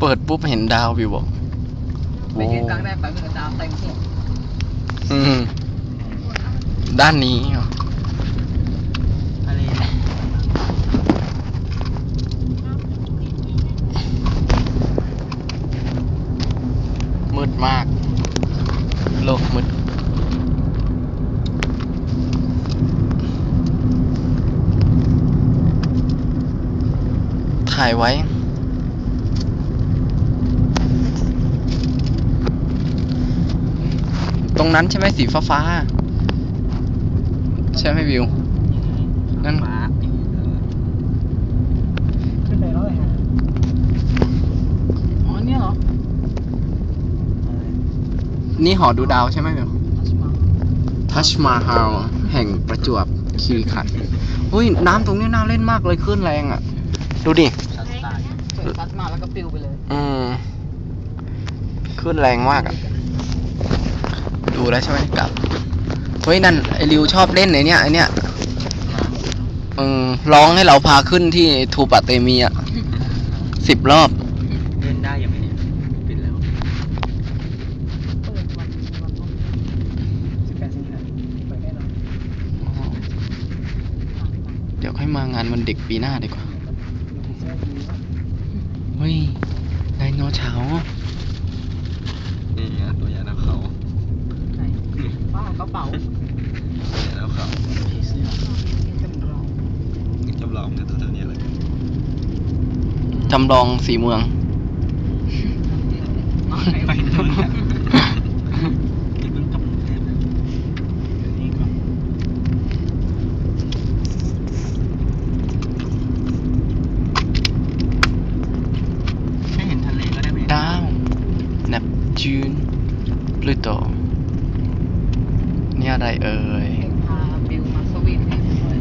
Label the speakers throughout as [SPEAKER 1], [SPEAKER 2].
[SPEAKER 1] เปิดปุ๊บเห็นดาววิวบอก
[SPEAKER 2] ไปยืนกลางแดดแบบเป็นดาวเต็มหัว
[SPEAKER 1] อืม ด้านนี้เหรอ
[SPEAKER 2] อะไรนะ
[SPEAKER 1] มืดมาก โลกมืด ถ่ายไว้ ตรงนั้นใช่ไหมสีฟ้าฟ้าๆใช่ไหมวิว นั่น
[SPEAKER 2] ฟ้าขึ้นไปแล้วเลยฮะอ๋อเนี่ยเหรอ
[SPEAKER 1] นี่หอดูดาวใช่ไหมวิวทัชมาฮาลแห่งประจวบคีรีขันธ์อุ้ยน้ำตรงนี้น่าเล่นมากเลยคลื่นแรงอะ ดูดิ
[SPEAKER 2] ชัดสไตล์เปิดซัดมาแล้วก็ปิวไปเลย
[SPEAKER 1] อืมคลื่นแรงมากอะดู แล้วใช่ไหมกลับเฮ้ยนั่นไอริวชอบเล่นไอเนี้ยไอเนี้ยอืมร้องให้เราพาขึ้นที่ทูปะเตมีอะสิบรอบ
[SPEAKER 2] เล่นได้ยังไงเนี่ยปิดแล้วสิบแปดสิงหาเปิดแน่นอน
[SPEAKER 1] เดี๋ยวค่อยมางานวันเด็กปีหน้าดีกว่าเฮ้ยไดโนเฉาร์
[SPEAKER 3] นี่ไงตัวยาน้ำเขา
[SPEAKER 2] ไหนป้ากระ เป๋า
[SPEAKER 3] ตัวยาน้ำเขา
[SPEAKER 2] ผีเสื้อจำลอง
[SPEAKER 3] จำลองเนี่ยตัวเท่านี้เลย
[SPEAKER 1] จำลองสีเมือง
[SPEAKER 2] ไปนู่นอะเพิ่งกลับกรุงเทพนะเดี๋ยวนี้ก่อนแค่เห็นทะเลก็ได้ไหม
[SPEAKER 1] ดาวเนปจูนพลูโต นี่อะไรเอ่ย
[SPEAKER 2] พาบิวมาสวีทให้ด้วย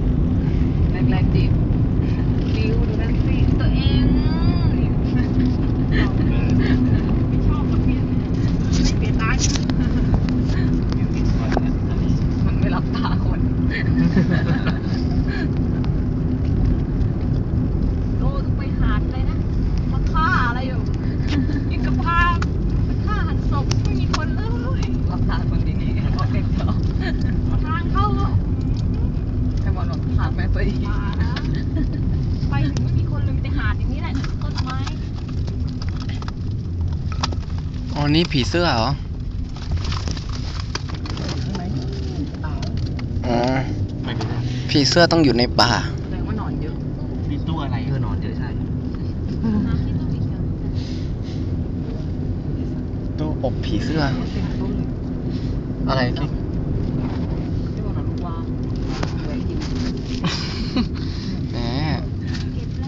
[SPEAKER 2] แรกๆจีบบิวดูนั่นสิตัวเองชอบกับเมียนไม่เปลี่ยนร้านมันไม่รับตาคนโลต้องไปหาดเลยนะมาฆ่าอะไรอยู่ยังกับพาไปฆ่าหันศพไม่มีคนเลยรับตาคนดีนี่โอเคเถอะทางเข้าอะไอ้บอลบอกหาด แม่ไปอีก
[SPEAKER 4] ไปถึงไม่มีคนเลยมีแต่หาดอย่างนี้แหละต้นไม้
[SPEAKER 1] อ๋อนี่ผีเสื้อเหรออ๋อ
[SPEAKER 2] ไม่เป็นไร
[SPEAKER 1] ผีเสื้อต้องอยู่ในป่า
[SPEAKER 2] แสดงว่านอนเยอะมีตู้อะไรเออนอนเยอะใช่
[SPEAKER 4] หาที่ต้นสีเขียว
[SPEAKER 1] ตู้อบผีเสื้อ
[SPEAKER 2] เต็มตู้เลย
[SPEAKER 1] อะไรกิ๊ก
[SPEAKER 2] ที่บอกนอนลูกว่าไว้กิน
[SPEAKER 1] แหม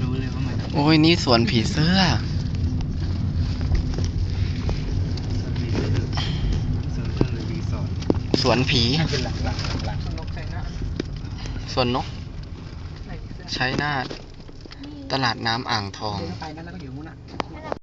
[SPEAKER 2] รู้เลยว่ามัน
[SPEAKER 1] โอ้ยนี่สวนผีเสื้อ สวนผี
[SPEAKER 2] เป็นหลักหลักหลักนกใช่นะ
[SPEAKER 1] สวนนก
[SPEAKER 2] ใส่เสื้อ
[SPEAKER 1] ใช้นาทตลาดน้ำอ่างทอง
[SPEAKER 2] เดินไปนั่นแล้วก็อยู่มุ้นอะ